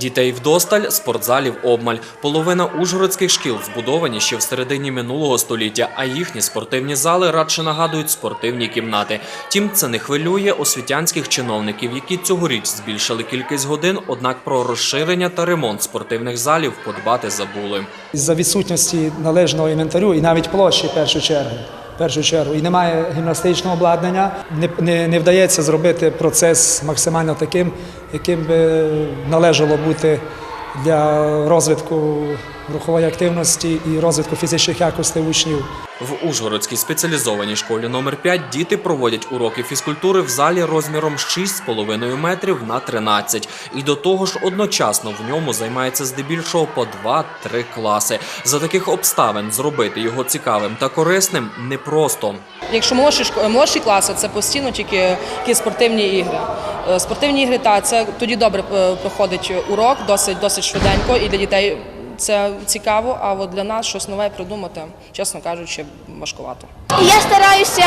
Дітей вдосталь, спортзалів обмаль. Половина ужгородських шкіл збудовані ще в середині минулого століття, а їхні спортивні зали радше нагадують спортивні кімнати. Тім це не хвилює освітянських чиновників, які цьогоріч збільшили кількість годин, однак про розширення та ремонт спортивних залів подбати забули. За відсутності належного інвентарю і навіть площі в першу чергу. Першу чергу. І немає гімнастичного обладнання, не, не, не вдається зробити процес максимально таким, яким би належало бути для розвитку рухової активності і розвитку фізичних якостей учнів. В Ужгородській спеціалізованій школі номер 5 діти проводять уроки фізкультури в залі розміром 6,5 метрів на 13. І до того ж одночасно в ньому займається здебільшого по 2-3 класи. За таких обставин зробити його цікавим та корисним непросто. Якщо молодші, молодші класи, це постійно тільки якісь спортивні ігри. Е, Спортивні ігри, та це тоді добре е, проходить урок, досить досить швиденько, і для дітей це цікаво. А от для нас щось нове придумати, чесно кажучи, важкувато. Я стараюся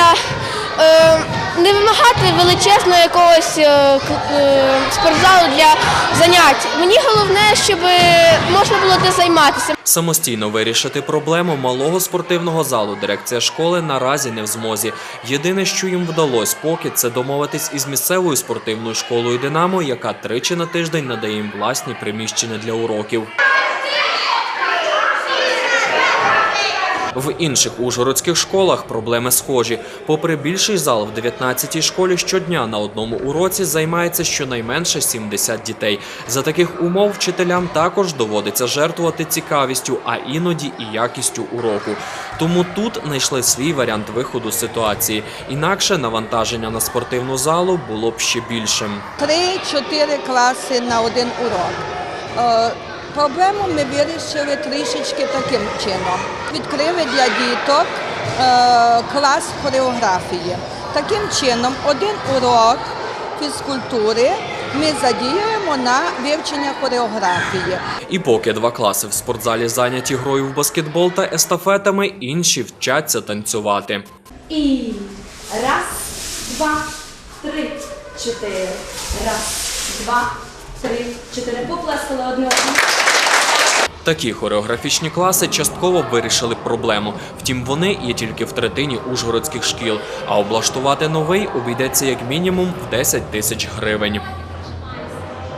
е, не вимагати величезного якогось е, к- е, спортзалу для занять. Мені головне, щоб можна було де займатися. Самостійно вирішити проблему малого спортивного залу дирекція школи наразі не в змозі. Єдине, що їм вдалося поки, це домовитись із місцевою спортивною школою Динамо, яка тричі на тиждень надає їм власні приміщення для уроків. В інших ужгородських школах проблеми схожі. Попри більший зал в 19-й школі щодня на одному уроці займається щонайменше 70 дітей. За таких умов вчителям також доводиться жертвувати цікавістю, а іноді і якістю уроку. Тому тут знайшли свій варіант виходу з ситуації. Інакше навантаження на спортивну залу було б ще більшим. Три-чотири класи на один урок. Проблему ми вирішили трішечки таким чином. Відкрили для діток е, клас хореографії. Таким чином, один урок фізкультури ми задіюємо на вивчення хореографії. І поки два класи в спортзалі зайняті грою в баскетбол та естафетами, інші вчаться танцювати. І раз, два, три, чотири. Раз, два, три, чотири. Поплескали одне одне. Такі хореографічні класи частково вирішили проблему. Втім, вони є тільки в третині ужгородських шкіл. А облаштувати новий обійдеться як мінімум в 10 тисяч гривень.